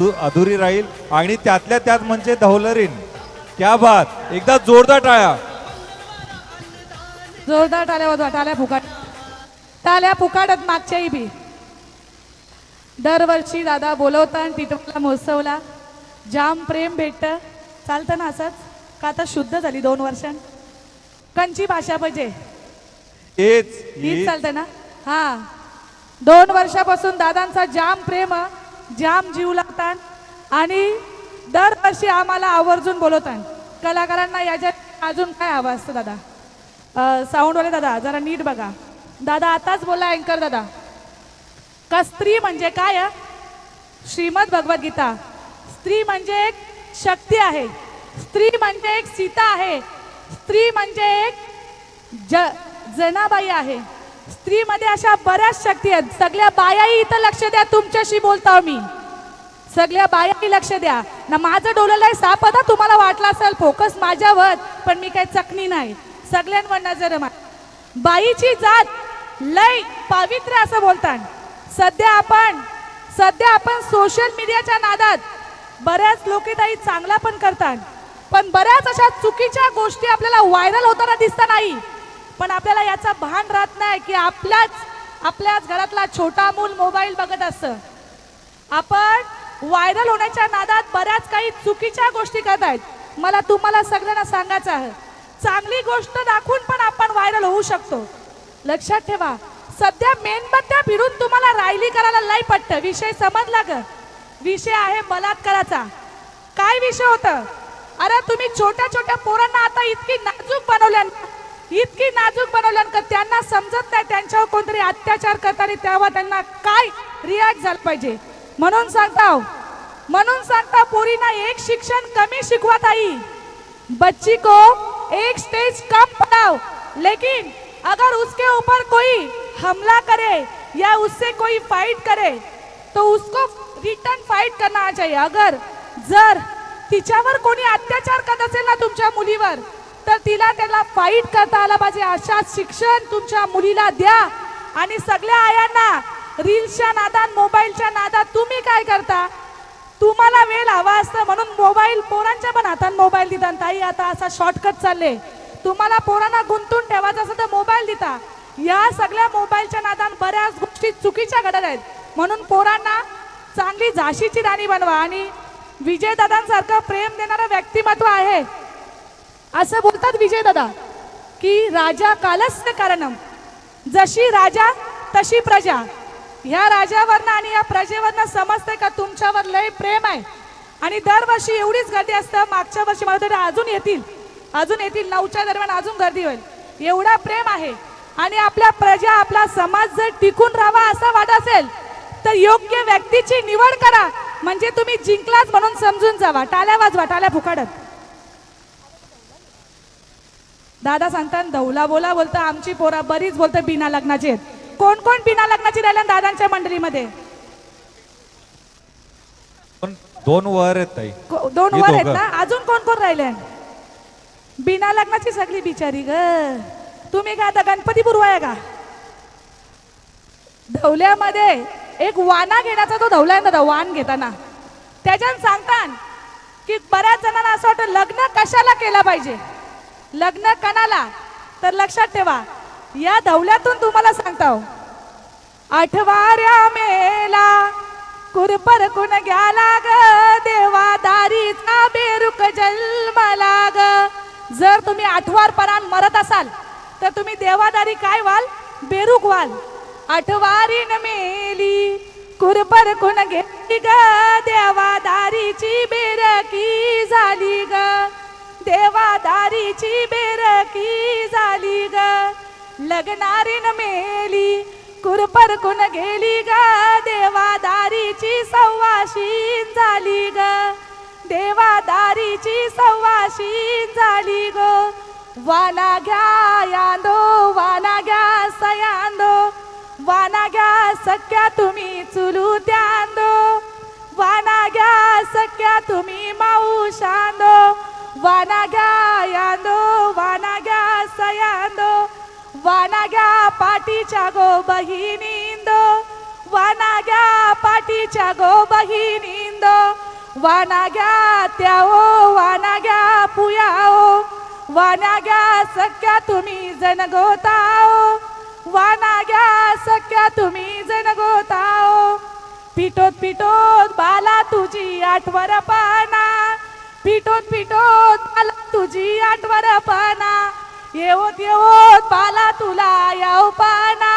अधु- अधुरी राहील आणि त्यातल्या त्यात म्हणजे धवलरीन. क्या बात. एकदा जोरदार टाळ्या. जोरदार टाळ्या वाजवा. टाळ्या फुकाट. टाळ्या फुकाटत मागच्याही बी. दरवर्षी दादा बोलवतात टिटवाला महोत्सवला जाम प्रेम भेटतं. चालतं ना असंच? का आता शुद्ध झाली दोन वर्षां कंची भाषा पाहिजे. हेच. चालतं ना? हा. दोन वर्षापासून दादांचा जाम प्रेम जाम जीव लागतात आणि दरवर्षी आम्हाला आवर्जून बोलवतात कलाकारांना याच्यात अजून काय हवं असतं दादा? साऊंडवाले दादा जरा नीट बघा. दादा आताच बोला अँकर दादा. का स्त्री म्हणजे काय श्रीमद भगवद्गीता स्त्री म्हणजे एक शक्ती आहे. स्त्री म्हणजे एक सीता आहे. स्त्री म्हणजे एक ज जनाबाई आहे. स्त्रीमध्ये अशा बऱ्याच शक्ती आहेत. सगळ्या बायाही इथं लक्ष द्या तुमच्याशी बोलताव मी सगळ्या बायाही लक्ष द्या. ना माझं डोलेलं साप आता तुम्हाला वाटलं असेल फोकस माझ्यावर पण मी काही चकणी नाही. सगळ्यांवर नजर बाईची जात लय पवित्र असं बोलतात. सध्या आपण सध्या आपण सोशल मीडियाच्या नादात बऱ्याच लोक ताई चांगला पण करतात. पण बऱ्याच अशा चुकीच्या गोष्टी आपल्याला व्हायरल होताना दिसता नाही. पण आपल्याला याचा भान राहत नाही की आपल्याच आपल्याच घरातला छोटा मूल मोबाईल बघत असतं. आपण व्हायरल होण्याच्या नादात बऱ्याच काही चुकीच्या गोष्टी करत आहेत. मला तुम्हाला सगळ्यांना सांगायचं आहे. चांगली गोष्ट दाखवून पण आपण व्हायरल होऊ शकतो. लक्षात ठेवा सध्या मेणबत्त्या फिरून तुम्हाला रायली करायला लय पटतं. विषय समजला ग? विषय आहे बलात्काराचा काय विषय होतं? अरे तुम्ही छोट्या छोट्या पोरांना आता इतकी नाजूक बनवल्या ना, इतकी नाजूक बनवलं का त्यांना समजत नाही त्यांच्यावर कोणतरी अत्याचार करताना तेव्हा त्यांना काय रिॲक्ट झालं पाहिजे? म्हणून सांगताव हो, म्हणून सांगता पोरीना एक शिक्षण कमी शिकवत आई बच्ची को एक स्टेज कम पढ़ाओ लेकिन अगर उसके ऊपर कोई हमला करे या उससे कोई फाइट करे तो उसको रिटर्न फाइट करना चाहिए। अगर जर तिच्यावर कोणी अत्याचार करत असेल ना तुमच्या मुलीवर तर तिला त्याला फाईट करता आला पाहिजे. अशा शिक्षण तुमच्या मुलीला द्या. आणि सगळ्या आयांना रील्सच्या नादात मोबाईलच्या नादात तुम्ही काय करता? तुम्हाला वेळ हवा असतं म्हणून मोबाईल पोरांच्या पण हातात मोबाईल देतात ताई आता असा शॉर्टकट चालले. तुम्हाला पोरांना गुंतून ठेवायचं असं तर मोबाईल देता. या सगळ्या मोबाईलच्या नादात बऱ्याच गोष्टी चुकीच्या घडत आहेत. म्हणून पोरांना चांगली झाशीची राणी बनवा. आणि विजयदादांसारखं प्रेम देणारं व्यक्तिमत्व आहे. असं बोलतात विजय दादा की राजा कालस्य कारणम. जशी राजा तशी प्रजा. ह्या राजावरनं आणि या प्रजेवरनं समजतंय का तुमच्यावर लय प्रेम आहे? आणि दरवर्षी एवढीच गर्दी असतं मागच्या वर्षी मला तरी अजून येतील. अजून येतील नऊच्या दरम्यान अजून गर्दी होईल. एवढा प्रेम आहे. आणि आपल्या प्रजा आपला समाज जर टिकून राहावा असं वाट असेल तर योग्य व्यक्तीची निवड करा. म्हणजे तुम्ही जिंकलाच म्हणून समजून जावा. टाल्या वाजवा टाल्या फुकाडत दादा सांगतात दौला बोला बोलतं आमची पोरा बरीच बोलतं बिना लग्नाची आहेत. कोण कोण बिना लग्नाची राहिल्या दादांच्या मंडळीमध्ये? दोन दोन वर आहेत ताई. को- दोन हे वर आहेत दोघं. ना? अजून कोण कोण राहिले बिना लग्नाची सगळी बिचारी ग. तुम्ही काय आता गणपती आहे का? धवल्यामध्ये एक वाना घेण्याचा तो धवला आहे ना तो वान घेताना. त्याच्यात सांगतात की बऱ्याच जणांना असं वाटतं लग्न कशाला केलं पाहिजे? लग्न कणाला तर लक्षात ठेवा या धवल्यातून तुम्हाला सांगता. आठवाऱ्या मेला कुरपर कुण घ्या ग? देवा दारीचा बेरुक जन्मला ग. जर तुम्ही आठवार परान मरत असाल तर तुम्ही देवादारी काय व्हाल? बेरुक व्हाल. आठवारीन मेली कुरपर कुण घेतली ग? देवादारीची बेरकी झाली ग. देवादारीची बेरकी झाली ग. लग्नारीन मेली कुरपर गेली ग. देवादारीची सव्वाशीन झाली ग. देवादारीची सव्वाशीन झाली ग. वाना घ्या यांदो वाना घ्या सयांदो. वाना घ्या सख्या तुम्ही चुलू त्यादो वाना घ्या वाना वानाग्या वाना सयांदो वाना घ्या पाठीच्या गो बहिणींदो वाना वानाग्या पाठीच्या गो बहिणींदो वानाग्या त्या ओ वानाग्या पुया ओ वानाग्या सख्या तुम्ही जण गोताओ वानाग्या सख्या तुम्ही जण गोताओ पिटोत पिटोत बाला तुझी आठवर पाना पिटोत पिटोत बाला तुझी आठवण पाना. येवत येवत बाला तुला याव पाना.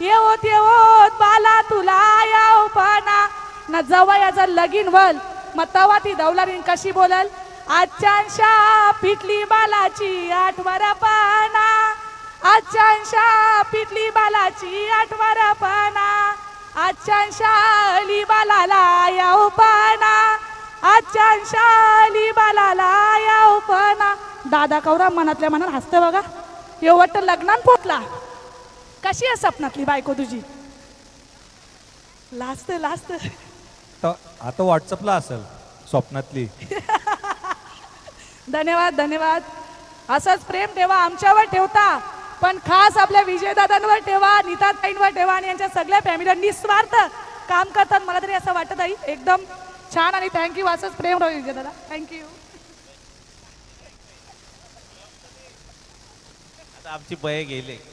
येवत येवत बाला तुला याव पाना. ना जवयाचा लगीन वल मग तवा ती दौलारीन कशी बोलल? आजच्या पिटली बालाची आठवर पाना. आजच्या पिटली बालाची आठवर पाना. आजच्या अली बालाला याव पाना. आजच्या अली बालाला दादा कौरा मनातल्या मनात हसते बघा. यो वाटतं लग्नात पोचला. कशी आहे सपनातली बायको तुझी? लाजते लाजते तर आता व्हॉट्सअपला असेल स्वप्नातली धन्यवाद धन्यवाद. असंच प्रेम ठेवा आमच्यावर ठेवता. पण खास आपल्या विजयदादांवर ठेवा नीताताईंवर ठेवा आणि यांच्या सगळ्या फॅमिलीवर निस्वार्थ काम करतात. मला तरी असं वाटत आहे एकदम छान आणि थँक्यू असंच प्रेम राहू विजयदादा थँक्यू आता आमची बये गेले.